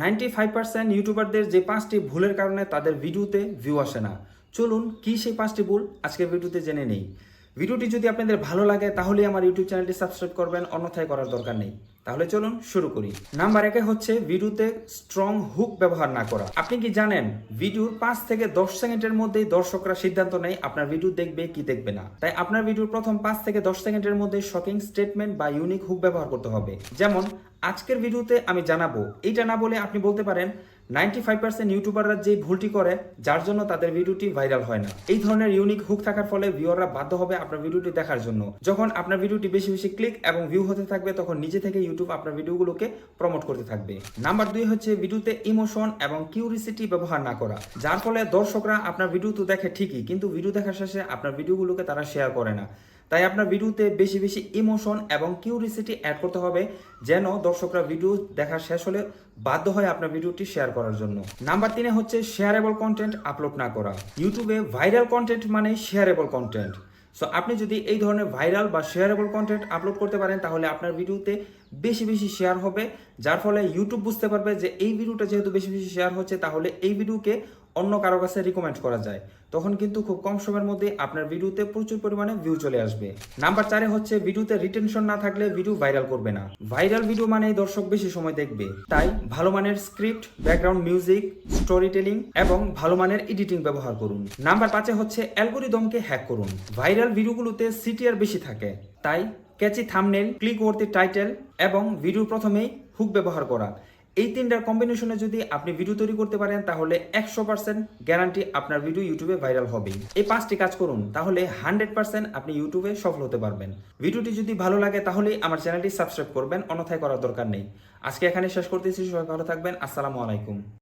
Ninety five percent ইউটিউবারদের যে পাঁচটি ভুলের কারণে তাদের ভিডিওতে ভিউ আসে না। চলুন, কি সেই পাঁচটি ভুল আজকের ভিডিওতে জেনে নেই। ভিডিওটি যদি আপনাদের ভালো লাগে তাহলে আমার ইউটিউব চ্যানেলটি সাবস্ক্রাইব করবেন, অন্যথায় করার দরকার নেই। তাহলে চলুন শুরু করি। নাম্বার একে হচ্ছে ভিডিওতে স্ট্রং হুক ব্যবহার না করা। আপনি কি জানেন, ভিডিওর পাঁচ থেকে দশ সেকেন্ডের মধ্যেই দর্শকরা সিদ্ধান্ত নেয় আপনার ভিডিও দেখবে কি দেখবে না। তাই আপনার ভিডিওর প্রথম পাঁচ থেকে দশ সেকেন্ডের মধ্যে শকিং স্টেটমেন্ট বা ইউনিক হুক ব্যবহার করতে হবে। যেমন, আজকের ভিডিওতে আমি জানাব, এইটা না বলে আপনি বলতে পারেন নাইনটি ফাইভ পার্সেন্ট ইউটিউবাররা যে ভুলটি করে, যার জন্য তাদের ভিডিওটি ভাইরাল হয় না। এই ধরনের ইউনিক হুক থাকার ফলে ভিউয়াররা বাধ্য হবে আপনার ভিডিওটি দেখার জন্য। যখন আপনার ভিডিওটি বেশি বেশি ক্লিক এবং ভিউ হতে থাকবে, তখন নিজে থেকে ইউটিউব আপনার ভিডিওগুলোকে প্রমোট করতে থাকবে। নাম্বার দুই হচ্ছে ভিডিওতে ইমোশন এবং কিউরিসিটি ব্যবহার না করা। যার ফলে দর্শকরা আপনার ভিডিও তো দেখে ঠিকই, কিন্তু ভিডিও দেখার শেষে আপনার ভিডিওগুলোকে তারা শেয়ার করে না। তাই আপনার ভিডিওতে বেশি বেশি ইমোশন এবং কিউরিসিটি অ্যাড করতে হবে, যেন দর্শকরা ভিডিও দেখা শেষ হলে বাধ্য হয় আপনার ভিডিওটি শেয়ার করার জন্য। নাম্বার তিনে হচ্ছে শেয়ারেবল কন্টেন্ট আপলোড না করা। ইউটিউবে ভাইরাল কন্টেন্ট মানে শেয়ারেবল কন্টেন্ট সো আপনি যদি এই ধরনের ভাইরাল বা শেয়ারেবল কন্টেন্ট আপলোড করতে পারেন, তাহলে আপনার ভিডিওতে বেশি বেশি শেয়ার হবে। যার ফলে ইউটিউব বুঝতে পারবে যে এই ভিডিওটা যেহেতু বেশি বেশি শেয়ার হচ্ছে, তাহলে এই ভিডিওকে অন্য কারও কাছে রিকমেন্ড করা যায়। তখন কিন্তু খুব কম সময়ের মধ্যে আপনার ভিডিওতে প্রচুর পরিমাণে ভিউ চলে আসবে। নাম্বার চারে হচ্ছে, ভিডিওতে রিটেনশন না থাকলে ভিডিও ভাইরাল করবে না। ভাইরাল ভিডিও মানে দর্শক বেশি সময় দেখবে। তাই ভালো মানের script background music storytelling এবং ভালো মানের এডিটিং ব্যবহার করুন। নাম্বার পাঁচে হচ্ছে অ্যালগোরিদমকে হ্যাক করুন। ভাইরাল ভিডিওগুলোতে সিটিআর বেশি থাকে। তাই catchy thumbnail click worthy title এবং ভিডিও প্রথমেই হুক ব্যবহার করা। এই তিনটার কম্বিনেশনে যদি আপনি ভিডিও তৈরি করতে পারেন, তাহলে একশো পার্সেন্ট গ্যারান্টি আপনার ভিডিও ইউটিউবে ভাইরাল হবে এই পাঁচটি কাজ করুন, তাহলে হান্ড্রেড পার্সেন্ট আপনি ইউটিউবে সফল হতে পারবেন। ভিডিওটি যদি ভালো লাগে তাহলে আমার চ্যানেলটি সাবস্ক্রাইব করবেন, অন্যথায় করার দরকার নেই। আজকে এখানে শেষ করতেছি, সবাই ভালো থাকবেন, আসসালামু আলাইকুম।